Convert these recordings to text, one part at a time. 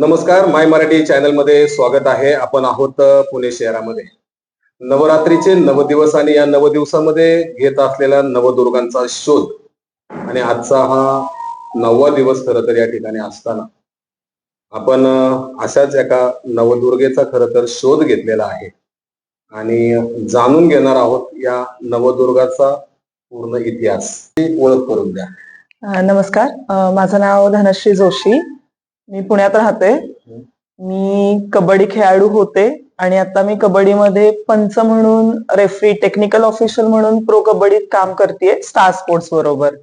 नमस्कार माय मराठी चॅनलमध्ये स्वागत आहे. आपण आहोत पुणे शहरामध्ये. नवरात्रीचे नव दिवस आणि या नव दिवसामध्ये घेत असलेल्या नवदुर्गांचा शोध आणि आजचा हा नववा दिवस खर तर या ठिकाणी असताना आपण अशाच एका नवदुर्गेचा खर तर शोध घेतलेला आहे. आणि जाणून घेणार आहोत या नवदुर्गाचा पूर्ण इतिहास. ती ओळख करून द्या. नमस्कार. माझं नाव धनश्री जोशी. मी पुण्यात राहते. मी कबड्डी खेळाडू होते आणि आता मी कबड्डीमध्ये पंच म्हणून रेफरी टेक्निकल ऑफिशियल म्हणून प्रो कबड्डीत काम करते स्टार स्पोर्ट्स बरोबर.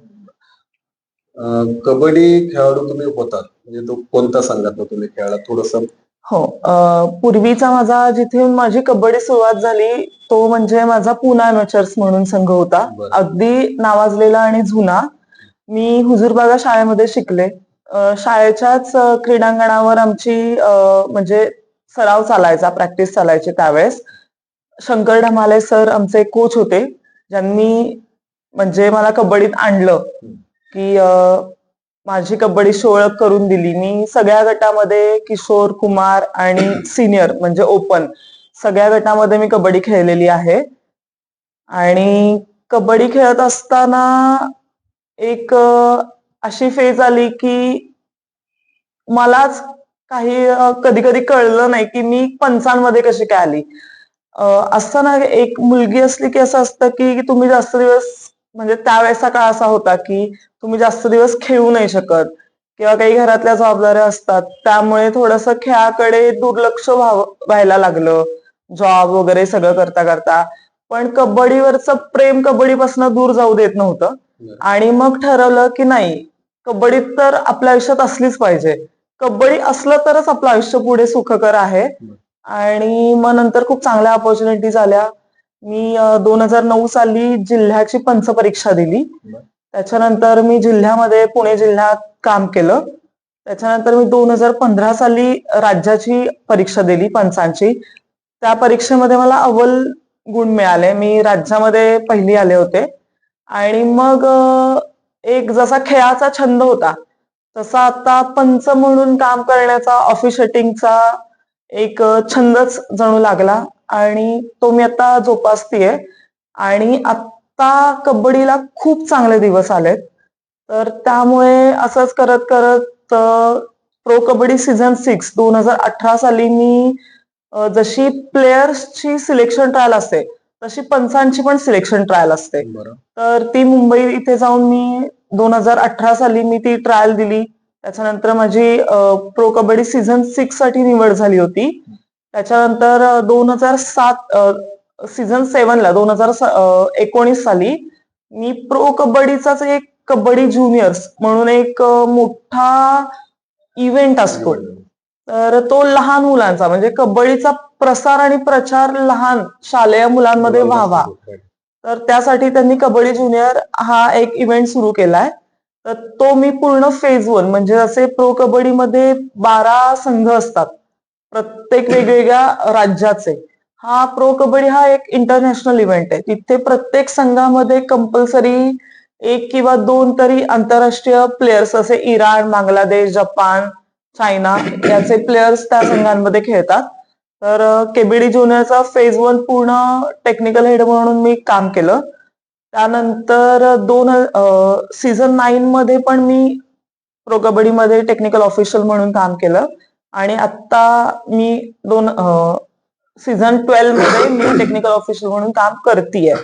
कबड्डी खेळाडू तुम्ही होतात म्हणजे तो कोणत्या संघात तुम्ही खेळला? थोडस. हो पूर्वीचा माझा जिथे माझी कबड्डी सुरुवात झाली तो म्हणजे माझा पुना अमेचर्स म्हणून संघ होता. अगदी नावाजलेला आणि जुना. मी हुजूरबागा शाळेमध्ये शिकले. शाळेच्याच क्रीडांगणावर आमची म्हणजे सराव चालायचा प्रॅक्टिस चालायची त्यावेळेस. शंकर ढमाले सर आमचे कोच होते ज्यांनी म्हणजे मला कबड्डीत आणलं की माझी कबड्डी ओळख करून दिली. मी सगळ्या गटामध्ये किशोर कुमार आणि सिनियर म्हणजे ओपन सगळ्या गटामध्ये मी कबड्डी खेळलेली आहे. आणि कबड्डी खेळत असताना एक अशी फेज आली की मलाच काही कधी कधी कळलं नाही की मी पंचांमध्ये कशी काय आली. असताना ना एक मुलगी असली की असं असतं की तुम्ही जास्त दिवस म्हणजे त्यावेळेचा काळ असा होता की तुम्ही जास्त दिवस खेळू नाही शकत किंवा काही घरातल्या जबाबदाऱ्या असतात. त्यामुळे थोडस खेळाकडे दुर्लक्ष व्हावं व्हायला लागलं. जॉब वगैरे सगळं करता करता पण कबड्डीवरचं प्रेम कबड्डीपासून दूर जाऊ देत नव्हतं. आणि मग ठरवलं की नाही कबड्डी तर आपल्या आयुष्यात असलीच पाहिजे. कबड्डी असलं तरच आपलं आयुष्य पुढे सुखकर आहे. आणि मग नंतर खूप चांगल्या ऑपॉर्च्युनिटीज आल्या मी दोन हजार नऊ साली जिल्ह्याची पंच परीक्षा दिली. त्याच्यानंतर मी जिल्ह्यामध्ये पुणे जिल्ह्यात काम केलं. त्याच्यानंतर मी दोन हजार पंधरा साली राज्याची परीक्षा दिली पंचांची. त्या परीक्षेमध्ये मला अव्वल गुण मिळाले. मी राज्यामध्ये पहिली आले होते. आणि मग एक जसा खेळाचा छंद होता तसा आता पंच म्हणून काम करण्याचा ऑफिशिएटिंगचा एक छंदच जणू लागला. आणि तो मी आता जोपासतीये. आणि आत्ता कबड्डीला खूप चांगले दिवस आलेत. तर त्यामुळे असंच करत करत प्रो कबड्डी सीझन सिक्स दोन हजार अठरा साली मी जशी प्लेयर्सची सिलेक्शन ट्रायल असते तशी पंचांची पण सिलेक्शन ट्रायल असते. तर ती मुंबई इथे जाऊन मी दोन हजार अठरा साली मी ती ट्रायल दिली. त्याच्यानंतर माझी प्रो कबड्डी सीझन सिक्ससाठी निवड झाली होती. त्याच्यानंतर दोन हजार सात सीझन सेव्हनला दोन हजार एकोणीस साली मी प्रो कबड्डीचाच एक कबड्डी ज्युनियर्स म्हणून एक मोठा इव्हेंट असतो. तर तो लहान मुलांचा म्हणजे कबड्डीचा प्रसार आणि प्रचार लहान शालेय मुलांमध्ये व्हावा. तर त्यासाठी त्यांनी कबड्डी ज्युनियर हा एक इव्हेंट सुरू केलाय. तर तो मी पूर्ण फेज वन म्हणजे जसे प्रो कबड्डीमध्ये बारा संघ असतात. प्रत्येक वेगवेगळ्या राज्याचे. हा प्रो कबड्डी हा एक इंटरनॅशनल इव्हेंट आहे. तिथे प्रत्येक संघामध्ये कंपल्सरी एक किंवा दोन तरी आंतरराष्ट्रीय प्लेयर्स असे इराण बांगलादेश जपान चायना याचे प्लेयर्स त्या संघांमध्ये खेळतात. तर केबीडी ज्युनियरचा फेज वन पूर्ण टेक्निकल हेड म्हणून मी काम केलं. त्यानंतर दोन सीझन नाईन मध्ये पण मी प्रो कबड्डीमध्ये टेक्निकल ऑफिशियल म्हणून काम केलं. आणि आता मी दोन सीझन ट्वेल्वमध्ये मी टेक्निकल ऑफिशियल म्हणून काम करतीये.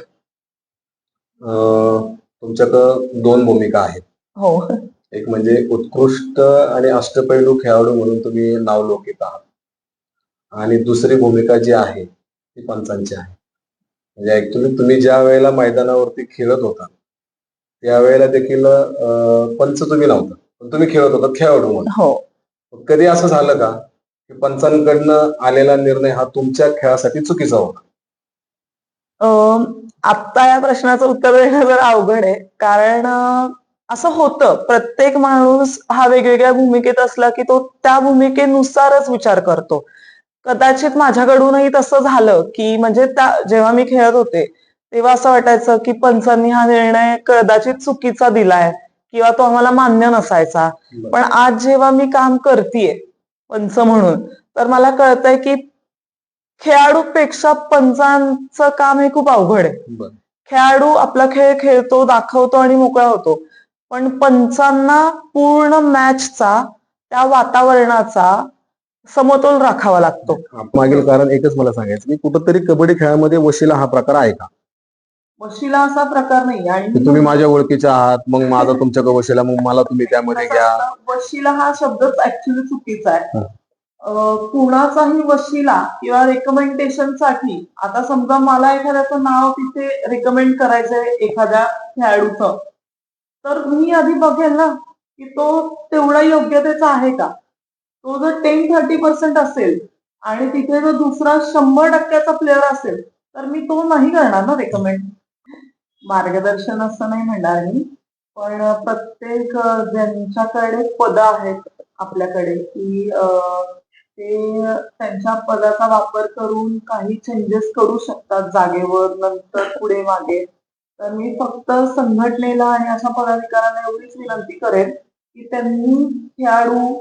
तुमच्याकडं दोन भूमिका आहेत. हो. एक म्हणजे उत्कृष्ट आणि अष्टपैलू खेळाडू म्हणून तुम्ही नावलौकिक आहात. आणि दुसरी भूमिका जी आहे ती पंचांची आहे. म्हणजे ऍक्च्युली तुम्ही ज्या वेळेला मैदानावरती खेळत होता त्यावेळेला देखील पंच तुम्ही नव्हता पण तुम्ही खेळत होता खेळाडू म्हणून हो कधी असं झालं का की पंचांकडनं आलेला निर्णय हा तुमच्या खेळासाठी चुकीचा होता? आत्ता या प्रश्नाचं उत्तर देणं जरा अवघड आहे. कारण असं होतं. प्रत्येक माणूस हा वेगवेगळ्या भूमिकेत असला की तो त्या भूमिकेनुसारच विचार करतो. कदाचित माझ्याकडूनही तसं झालं की म्हणजे त्या जेव्हा मी खेळत होते तेव्हा असं वाटायचं की पंचांनी हा निर्णय कदाचित चुकीचा दिलाय किंवा तो आम्हाला मान्य नसायचा. पण आज जेव्हा मी काम करतीये पंच म्हणून तर मला कळतंय की खेळाडूपेक्षा पंचांचं काम हे खूप अवघड आहे. खेळाडू आपला खेळ खेळतो दाखवतो आणि मोकळा होतो. पण पंचांना पूर्ण मॅचचा त्या वातावरणाचा समतोल राखावा लागतो. मागील कारण एकच मला सांगायचं की कुठंतरी कबड्डी खेळामध्ये वशिला हा प्रकार आहे का? वशिला असा प्रकार नाही आणि तुम्ही माझ्या ओळखीचे आहात मग माझा तुमच्याकडे वशिला मग मला तुम्ही त्यामध्ये घ्या. वशिला हा शब्दच ऍक्च्युली चुकीचा आहे. कुणाचाही वशिला किंवा रेकमेंडेशनसाठी आता समजा मला एखाद्याचं नाव तिथे रेकमेंड करायचंय एखाद्या खेळाडूचं तर मी आधी बघेल ना की तो तेवढा योग्यतेचा आहे का? तो जर टेन थर्टी पर्सेंट असेल आणि तिथे जर दुसरा शंभर टक्क्याचा प्लेअर असेल तर मी तो नाही करणार ना रेकमेंड मार्गदर्शन असं नाही म्हणणार मी पण प्रत्येक ज्यांच्याकडे पद आहेत आपल्याकडे की ते त्यांच्या पदाचा वापर करून काही चेंजेस करू शकतात जागेवर नंतर पुढे मागे. तर मी फक्त संघटनेला आणि अशा पदाधिकाऱ्यांना एवढीच विनंती करेन की त्यांनी खेळाडू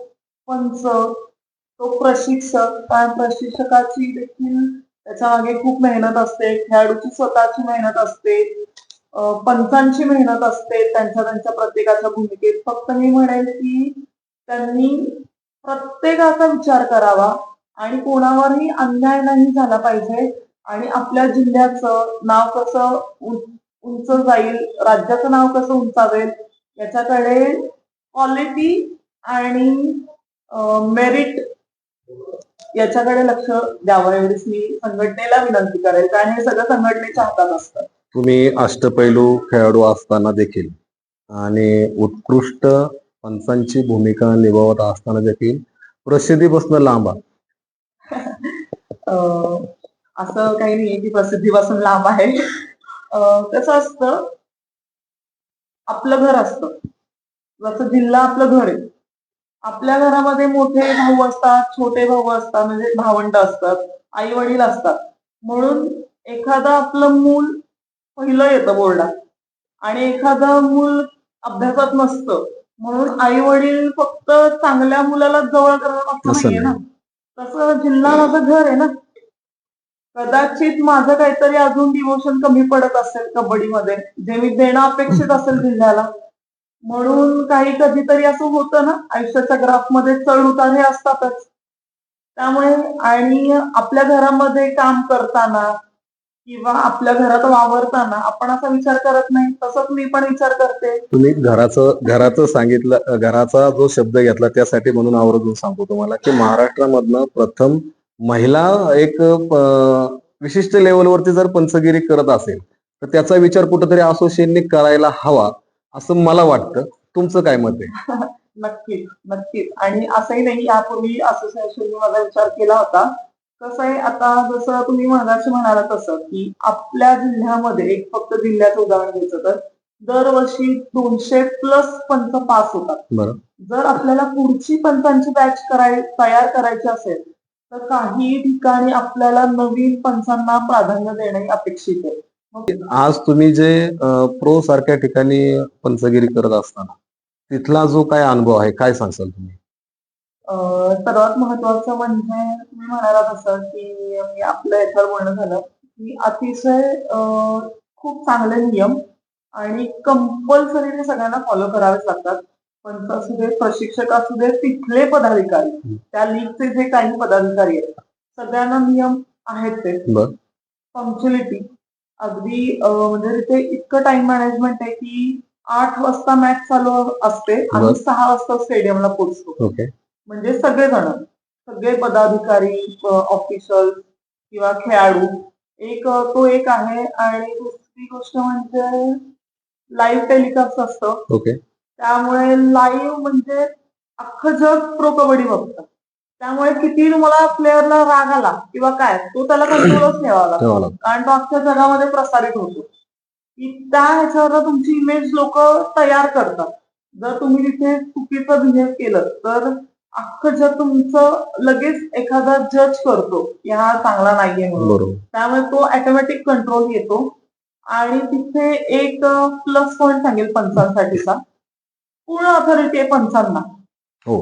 पंच तो प्रशिक्षक कारण प्रशिक्षकाची देखील त्याच्यामागे खूप मेहनत असते. खेळाडूची स्वतःची मेहनत असते. पंचांची मेहनत असते त्यांच्या त्यांच्या प्रत्येकाच्या भूमिकेत. फक्त मी म्हणेल की त्यांनी प्रत्येकाचा विचार करावा आणि कोणावरही अन्याय नाही झाला पाहिजे आणि आपल्या जिल्ह्याचं नाव कसं उंच जाईल राज्याचं नाव कसं उंचावेल याच्याकडे क्वालिटी आणि मेरिट याच्याकडे लक्ष द्यावं एवढीच मी संघटनेला विनंती करेल कारण हे सगळं संघटनेच्या हातात असतं. तुम्ही अष्टपैलू खेळाडू असताना देखील आणि उत्कृष्ट पंचांची भूमिका निभावत असताना देखील प्रसिद्धीपासून लांब असं काही नाहीये की प्रसिद्धीपासून लांब आहे. कसं असतं आपलं घर असतं. जसं जिल्हा आपलं घर आहे. आपल्या घरामध्ये मोठे भाऊ असतात छोटे भाऊ असतात म्हणजे भावंड असतात आई वडील असतात. म्हणून एखादं आपलं मूल पहिलं येतं बोर्डात आणि एखादं मूल अभ्यासात नसतं. म्हणून आई वडील फक्त चांगल्या मुलाला जवळ असं असं नाहीये ना. तसं जिल्हा माझं घर आहे ना. कदाचित माझं काहीतरी अजून डिवोशन कमी पडत असेल कबड्डीमध्ये. जे मी देणं अपेक्षित असेल जिल्ह्याला. म्हणून काही कधीतरी असं होतं ना आयुष्याच्या ग्राफमध्ये चढ उतार हे असतातच. त्यामुळे आणि आपल्या घरामध्ये काम करताना किंवा आपल्या घरात वावरताना आपण असा विचार करत नाही. तसंच मी पण विचार करते. तुम्ही घराचं घराचं सांगितलं घराचा जो शब्द घेतला त्यासाठी म्हणून आवर्जून सांगतो तुम्हाला की महाराष्ट्रामधनं प्रथम महिला एक विशिष्ट लेवलवरती जर पंचगिरी करत असेल तर त्याचा विचार कुठेतरी असोसिएशनने करायला हवा. असं मला वाटतं. तुमचं काय मत आहे? नक्कीच नक्कीच. आणि असंही नाही यापूर्वी असोसिएशनने माझा विचार केला होता. कसं आहे आता जसं तुम्ही मगाशी म्हणाला तसं की आपल्या जिल्ह्यामध्ये एक फक्त जिल्ह्याचं उदाहरण घ्यायचं तर दरवर्षी दोनशे प्लस पंच पास होतात. जर आपल्याला पुढची पंचांची बॅच कराय तयार करायची असेल तर काही ठिकाणी आपल्याला नवीन पंचांना प्राधान्य देणे अपेक्षित आहे. आज तुम्ही जे प्रो सारख्या ठिकाणी पंचगिरी करत असताना तिथला जो काय अनुभव आहे काय सांगसाल तुम्ही? सर्वात महत्वाचं म्हणजे तुम्ही म्हणाला तसं की मी आपलं याच्यावर बोलणं झालं की अतिशय खूप चांगले नियम आणि कंपल्सरी ते सगळ्यांना फॉलो करावेच लागतात. पंच असू दे प्रशिक्षक असू दे तिथले पदाधिकारी त्या लीगचे जे काही पदाधिकारी आहेत सगळ्यांना नियम आहेत ते. पंक्च्युलिटी अगदी म्हणजे तिथे इतकं टाइम मॅनेजमेंट आहे की आठ वाजता मॅच चालू असते आणि. सहा वाजता स्टेडियमला पोहोचतो. म्हणजे सगळेजण सगळे पदाधिकारी ऑफिशियल किंवा खेळाडू एक तो एक आहे आणि दुसरी गोष्ट म्हणजे लाईव्ह टेलिकास्ट असतं. त्यामुळे लाईव्ह म्हणजे अख्खं जग प्रो कबड्डी बघतं. त्यामुळे किती तुम्हाला प्लेअरला राग आला किंवा काय तो त्याला कंट्रोलच ठेवावा लागतो. कारण तो अख्ख्या जगामध्ये प्रसारित होतो. की त्या ह्याच्यावर तुमची इमेज लोक तयार करतात. जर तुम्ही तिथे चुकीचं बिहेव केलं तर अख्खं जग तुमचं लगेच एखादा जज करतो की हा चांगला नाहीये म्हणून. त्यामुळे तो ऑटोमॅटिक कंट्रोल येतो. आणि तिथे एक प्लस पॉईंट सांगेल पंचांसाठीचा. पूर्ण ऑथॉरिटी आहे पंचांना. हो.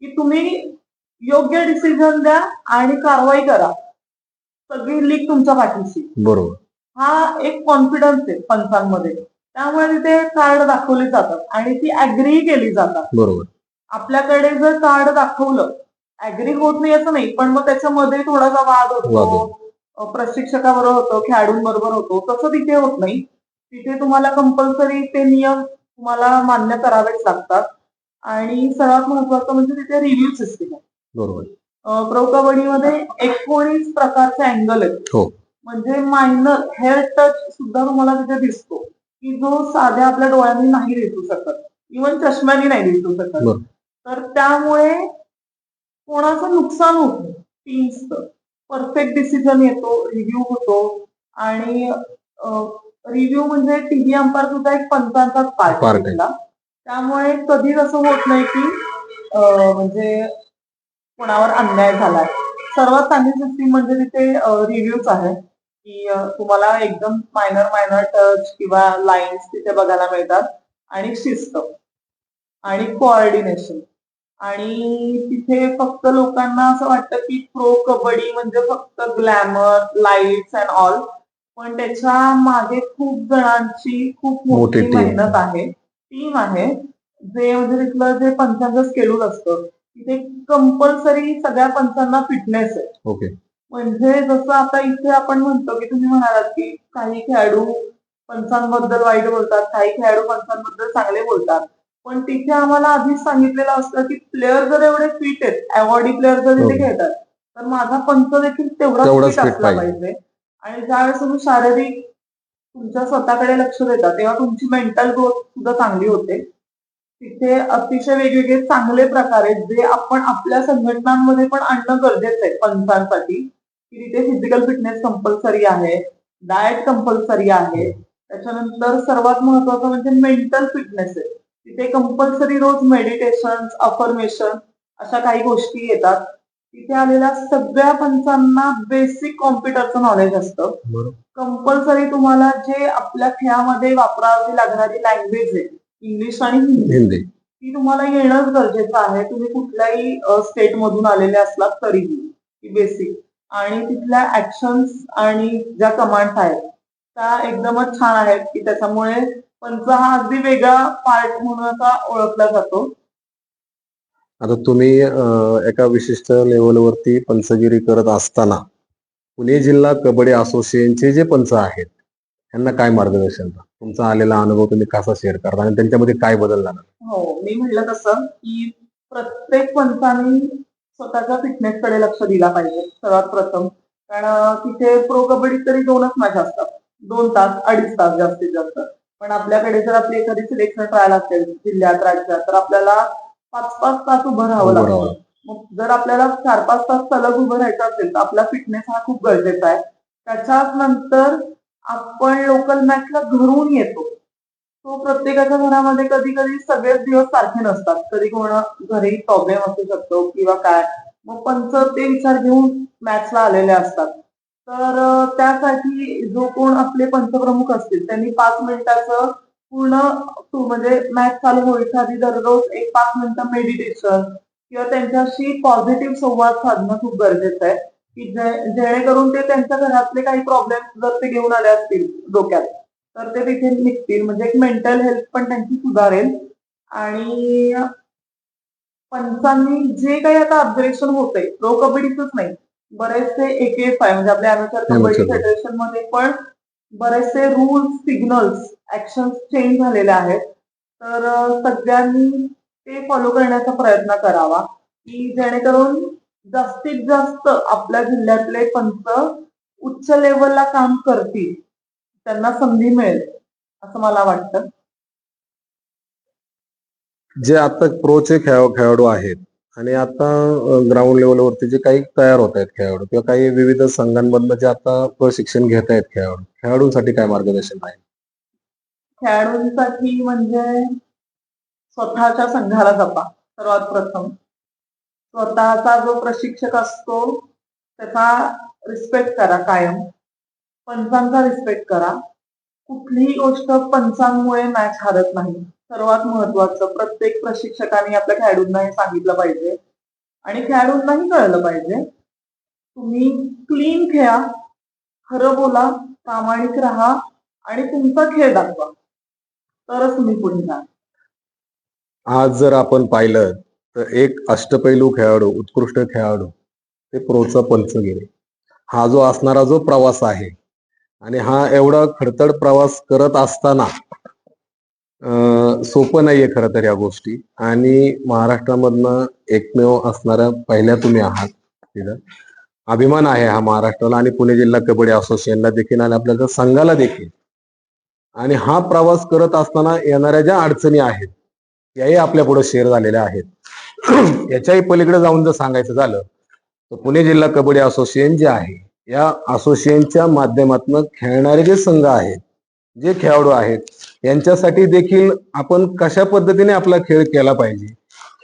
की तुम्ही योग्य डिसिजन द्या आणि कारवाई करा. सगळी लीग तुमच्या पाठीशी. बरोबर. हा एक कॉन्फिडन्स आहे पंचांमध्ये. त्यामुळे तिथे कार्ड दाखवली जातात आणि ती अग्री केली जातात. बरोबर. आपल्याकडे जर कार्ड दाखवलं अग्री होत नाही असं नाही पण मग त्याच्यामध्ये थोडासा वाद होतो प्रशिक्षकाबरोबर होतो खेळाडूंबरोबर होतो तसं तिथे होत नाही. तिथे तुम्हाला कंपल्सरी ते नियम तुम्हाला मान्य करावेच लागतात. आणि सर्वात महत्वाचं म्हणजे तिथे रिव्ह्यू सिस्टीम आहे. बरोबर. प्रो कबड्डीमध्ये एकोणीस प्रकारचे अँगल आहेत. हो. म्हणजे मायनर हेअर टच सुद्धा तुम्हाला तिथे दिसतो. की जो साध्या आपल्या डोळ्यांनी नाही दिसू शकत. इवन चष्म्यानी नाही दिसू शकत. तर त्यामुळे कोणाचं नुकसान होत नाही. टीम्सचं परफेक्ट डिसिजन येतो रिव्ह्यू होतो. आणि रिव्ह्यू म्हणजे टीव्ही अंपायर सुद्धा एक पंचांचाच पार्ट. त्यामुळे कधीच असं होत नाही की म्हणजे कोणावर अन्याय झालाय? सर्वात चांगली सिस्टीम म्हणजे तिथे रिव्ह्यूच आहे की तुम्हाला एकदम मायनर मायनर टच किंवा लाईन्स तिथे बघायला मिळतात आणि शिस्त आणि कोऑर्डिनेशन आणि तिथे फक्त लोकांना असं वाटतं की प्रो कबड्डी म्हणजे फक्त ग्लॅमर लाईट्स अँड ऑल पण त्याच्यामागे खूप जणांची खूप मोठी. मेहनत आहे. टीम आहे जे म्हणजे तिथलं जे पंचांचं स्केड्यूल असतं. तिथे कंपल्सरी सगळ्या पंचांना फिटनेस आहे. ओके म्हणजे जसं आता इथे आपण म्हणतो की तुम्ही म्हणालात की काही खेळाडू पंचांबद्दल वाईट बोलतात काही खेळाडू पंचांबद्दल चांगले बोलतात. पण तिथे आम्हाला आधीच सांगितलेलं असतं की प्लेअर जर एवढे फिट आहेत अवॉर्डी प्लेअर जर हो. तिथे खेळतात तर माझा पंच देखील तेवढा फिट असला पाहिजे. पाहिजे. आणि ज्यावेळेस तुम्ही शारीरिक तुमच्या स्वतःकडे लक्ष देता तेव्हा तुमची मेंटल ग्रोथ सुद्धा चांगली होते. तिथे अतिशय वेगवेगळे चांगले प्रकार आहेत जे आपण आपल्या संघटनांमध्ये पण आणणं गरजेचं आहे पंचांसाठी की तिथे फिजिकल फिटनेस कंपल्सरी आहे डाएट कंपल्सरी आहे. त्याच्यानंतर सर्वात महत्वाचं म्हणजे मेंटल फिटनेस आहे. तिथे कंपल्सरी रोज मेडिटेशन अफर्मेशन अशा काही गोष्टी येतात. तिथे आलेल्या सगळ्या पंचांना बेसिक कॉम्प्युटरचं नॉलेज असतं. कंपल्सरी तुम्हाला जे आपल्या खेळामध्ये वापरावी लागणारी लँग्वेज आहे इंग्लिश आणि हिंदी. हिंदी. ती तुम्हाला येणंच गरजेचं आहे. तुम्ही कुठल्याही स्टेट मधून आलेले असलात तरीही ती बेसिक आणि तिथल्या ऍक्शन्स आणि ज्या कमांड्स आहेत त्या एकदमच छान आहेत की त्याच्यामुळे पंच हा अगदी वेगळा पार्ट म्हणून असा ओळखला जातो. आता तुम्ही एका विशिष्ट लेवलवरती पंचगिरी करत असताना पुणे जिल्हा कबड्डी असोसिएशनचे जे पंच आहेत त्यांना काय मार्गदर्शन तुमचा आलेला अनुभव तुम्ही कसा शेअर करता आणि त्यांच्यामध्ये काय बदल झाला हो मी म्हटलं तसं की प्रत्येक पंचाने स्वतःच्या फिटनेस कडे लक्ष दिला पाहिजे सर्वात प्रथम. कारण तिथे प्रो कबड्डी तरी दोनच मॅच असतात. दोन तास अडीच तास जास्तीत जास्त. पण आपल्याकडे जर आपली एखादी सिलेक्शन ट्रायल असेल जिल्ह्यात राज्यात तर आपल्याला पाच पाच तास उभं राहावं लागतं. मग जर आपल्याला चार पाच तास सलग उभं राहायचं असेल तर आपला फिटनेस हा खूप गरजेचा आहे. त्याच्याच नंतर आपण लोकल मॅचला घरून येतो. तो प्रत्येकाच्या घरामध्ये कधी कधी सगळेच दिवस सारखे नसतात. कधी कोणा घरी प्रॉब्लेम असू शकतो किंवा काय. मग पंच ते विचार घेऊन मॅचला आलेले असतात. तर त्यासाठी जो कोण आपले पंचप्रमुख असतील त्यांनी पाच मिनिटाचं पूर्ण म्हणजे मॅच चालू होईच्या आधी दररोज एक पाच मिनिटं मेडिटेशन किंवा त्यांच्याशी पॉझिटिव्ह संवाद साधणं खूप गरजेचं आहे. की जे- जेणेकरून ते त्यांच्या घरातले काही प्रॉब्लेम जर ते घेऊन आले असतील डोक्यात तर ते तिथे निघतील. म्हणजे एक मेंटल हेल्थ पण त्यांची सुधारेल. आणि पंचांनी जे काही आता ऑब्झर्वेशन होतंय प्रो कबड्डीच नाही. बरेचसे एक एफ आहे म्हणजे आपल्या अमेचर कबड्डी. फेडरेशनमध्ये पण बरेचसे रूल्स सिग्नल्स ऍक्शन चेंज झालेले आहेत. तर सगळ्यांनी ते फॉलो करण्याचा प्रयत्न करावा. की जेणेकरून जास्तीत जास्त आपल्या जिल्ह्यातले पंच उच्च लेवलला काम करतील त्यांना संधी मिळेल असं मला वाटतं. जे आता प्रोचे खेळ खेळाडू आहेत आणि आता ग्राउंड लेवलवरती जे काही तयार होत आहेत खेळाडू किंवा काही विविध संघांमधनं जे आता प्रशिक्षण घेत आहेत खेळाडू खेळाडूंसाठी काय मार्गदर्शन आहे खेळाडूंसाठी म्हणजे स्वतःच्या संघाला जपा सर्वात प्रथम. स्वतःचा जो प्रशिक्षक असतो त्याचा रिस्पेक्ट करा कायम. पंचांचा रिस्पेक्ट करा. कुठलीही गोष्ट पंचांमुळे मॅच हरत नाही. सर्वात महत्वाचं प्रत्येक प्रशिक्षकाने आपल्या खेळाडूंना हे सांगितलं पाहिजे. आणि खेळाडूंनाही कळलं पाहिजे. तुम्ही क्लीन खेळा खरं बोला प्रामाणिक राहा आणि तुमचा खेळ दाखवा. तरच तुम्ही पुढे जा आज जर आपण पाहिलं तर एक अष्टपैलू खेळाडू उत्कृष्ट खेळाडू ते प्रोचा पंचगिरी हा जो असणारा जो प्रवास आहे आणि हा एवढा खडतड प्रवास करत असताना अं, सोपं नाहीये खरं तर या गोष्टी. आणि महाराष्ट्रामधनं एकमेव असणाऱ्या पहिल्या तुम्ही आहात तिथं. अभिमान आहे हा महाराष्ट्राला आणि पुणे जिल्हा कबड्डी असोसिएशनला देखील आणि आपल्या संघाला देखील. आणि हा प्रवास करत असताना येणाऱ्या ज्या अडचणी आहेत याही आपल्या पुढे शेअर झालेल्या आहेत. याच्याही पलीकडे जाऊन जर सांगायचं झालं तर पुणे जिल्हा कबड्डी असोसिएशन जे आहे या असोसिएशनच्या माध्यमातून खेळणारे जे संघ आहेत जे खेळाडू आहेत यांच्यासाठी देखील आपण कशा पद्धतीने आपला खेळ केला पाहिजे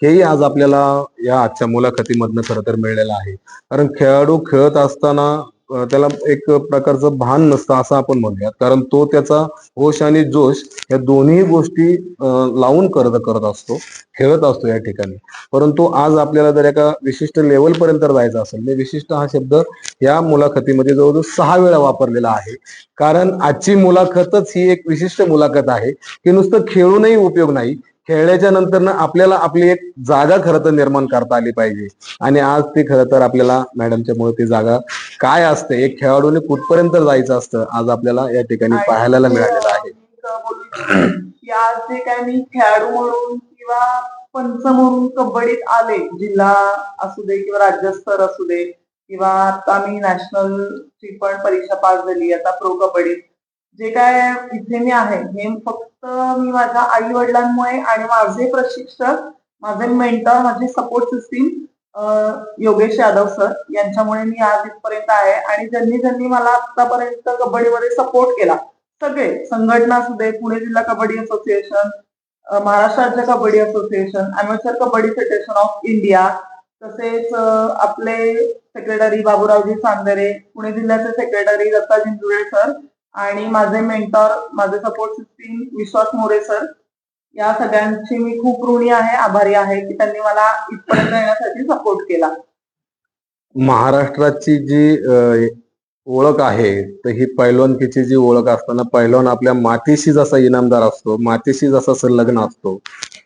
हेही आज आपल्याला या आजच्या मुलाखतीमधनं खरं तर मिळलेलं आहे. कारण खेळाडू खेळत असताना त्याला एक प्रकारचं भान नसतं असं आपण म्हणूयात. कारण तो त्याचा होश आणि जोश या दोन्ही गोष्टी लावून करत करत असतो खेळत असतो या ठिकाणी. परंतु आज आपल्याला जर एका विशिष्ट लेवल पर्यंत जायचं असेल मी विशिष्ट हा शब्द या मुलाखतीमध्ये जवळजवळ सहा वेळा वापरलेला आहे. कारण आजची मुलाखतच ही एक विशिष्ट मुलाखत आहे की नुसतं खेळूनही उपयोग नाही खेळल्याच्या नंतर आपल्याला आपली एक जागा खरं तर निर्माण करता आली पाहिजे. आणि आज ती खरं तर आपल्याला मॅडमच्या मुळे ती जागा काय असते? एक खेळाडूने कुठपर्यंत जायचं असतं? आज आपल्याला या ठिकाणी पाहायला मिळालेलं आहे. आज जे काय मी खेळाडू म्हणून किंवा पंच म्हणून कबड्डीत आले जिल्हा असू दे किंवा राज्यस्तर असू दे किंवा आता मी नॅशनल ची पण परीक्षा पास झाली आता प्रो कबड्डी जे काय इथे मी आहे हे फक्त मी माझ्या आई वडिलांमुळे आणि माझे प्रशिक्षक माझे मेंटर माझी support system Yogesh Yadav sir यांच्यामुळे मी आज इथपर्यंत आहे आणि ज्यांनी ज्यांनी मला आतापर्यंत कबड्डीमध्ये सपोर्ट केला सगळे संघटना असू दे पुणे जिल्हा कबड्डी असोसिएशन महाराष्ट्र राज्य kabaddi association amateur kabaddi federation of India तसेच आपले सेक्रेटरी बाबूरावजी सांदरे पुणे जिल्ह्याचे सेक्रेटरी दत्ता जिंजुळे सर आणि माझे मेंटॉर माझे support system Vishwas More sir या सगळ्यांची मी खूप ऋणी आहे आभारी आहे की त्यांनी मला इथपर्यंत येण्यासाठी सपोर्ट केला. महाराष्ट्राची जी ओळख आहे तर ही पैलवानकीची जी ओळख असताना पैलवान आपल्या मातीशी जसा इनामदार असतो मातीशी जसा संलग्न असतो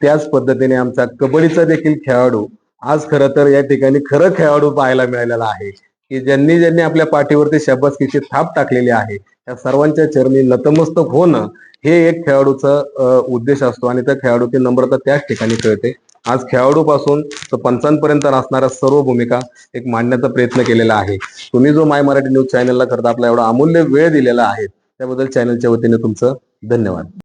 त्याच पद्धतीने आमचा कबड्डीचा देखील खेळाडू आज खरं तर या ठिकाणी खरं खेळाडू पाहायला मिळालेला आहे. की ज्यांनी ज्यांनी आपल्या पाठीवरती शाबासकीची थाप टाकलेली आहे त्या सर्वांच्या चरणी नतमस्तक होणं हे एक खेळाडूचा उद्देश असतो आणि त्या खेळाडूची नम्रता त्याच ठिकाणी कळते. आज खेळाडूपासून तर पंचांपर्यंत असणाऱ्या सर्व भूमिका एक मांडण्याचा प्रयत्न केलेला आहे. तुम्ही जो माय मराठी न्यूज चॅनलला करता आपला एवढा अमूल्य वेळ दिलेला आहे त्याबद्दल चॅनलच्या वतीने तुमचं धन्यवाद.